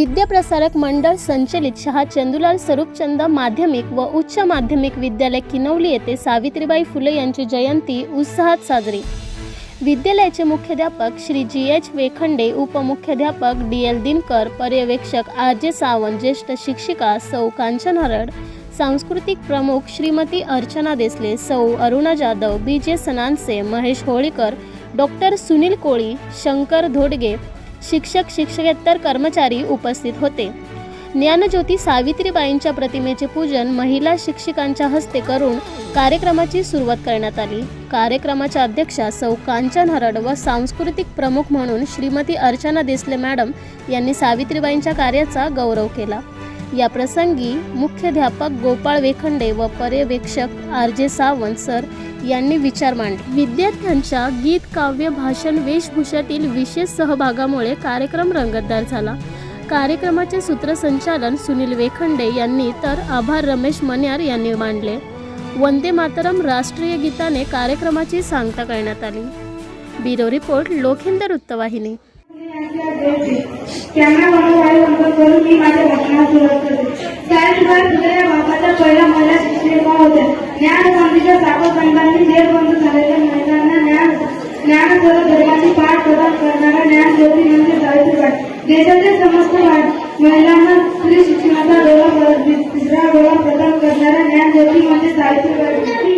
विद्याप्रसारक मंडळ संचलित शहा चंदुलाल स्वरूपचंद माध्यमिक व उच्च माध्यमिक विद्यालय किनवली येथे सावित्रीबाई फुले यांची जयंती उत्साहात साजरी. विद्यालयाचे मुख्याध्यापक श्री जी एच वेखंडे उपमुख्याध्यापक डी एल दिनकर पर्यवेक्षक आर जे सावंत ज्येष्ठ शिक्षिका सौ कांचन हरड सांस्कृतिक प्रमुख श्रीमती अर्चना देसले सौ Aruna Jadhav B J Sananse Mahesh Holikar doctor Sunil Koli Shankar Dhodge शिक्षक शिक्षकेतर कर्मचारी उपस्थित होते. ज्ञानज्योती सावित्रीबाईंच्या प्रतिमेचे पूजन महिला शिक्षिकांच्या हस्ते करून कार्यक्रमाची सुरुवात करण्यात आली. कार्यक्रमाच्या अध्यक्षा सौ. कांचन हरड व सांस्कृतिक प्रमुख म्हणून श्रीमती अर्चना देसले मॅडम यांनी सावित्रीबाईंच्या कार्याचा गौरव केला. या प्रसंगी मुख्याध्यापक गोपाळ वेखंडे व पर्यवेक्षक आर जे सावंत सर यांनी विचार मांडले. विद्यार्थ्यांच्या गीत काव्य भाषण वेशभूषातील विशेष सहभागामुळे कार्यक्रम रंगतदार झाला. कार्यक्रमाचे सूत्रसंचालन सुनील वेखंडे यांनी तर आभार रमेश मन्यार यांनी मांडले. वंदे मातरम राष्ट्रीय गीताने कार्यक्रमाची सांगता करण्यात आली. ब्युरो रिपोर्ट लोखिंदर वृत्तवाहिनी सावित्रीबाई फुले या भारताच्या पहिल्या महिला शिक्षिका होत्या. साखर संघांनी देशबंधू झालेल्या महिलांना ज्ञान ज्ञान सर्व धर्माची पाठ प्रदान करणारा ज्ञान ज्योती म्हणजे सावित्रीबाई. देशातील समस्त महिलांना स्त्री शिक्षणाचा गोळा तिसरा गोळा प्रदान करणारा ज्ञान ज्योती म्हणजे सावित्रीबाई.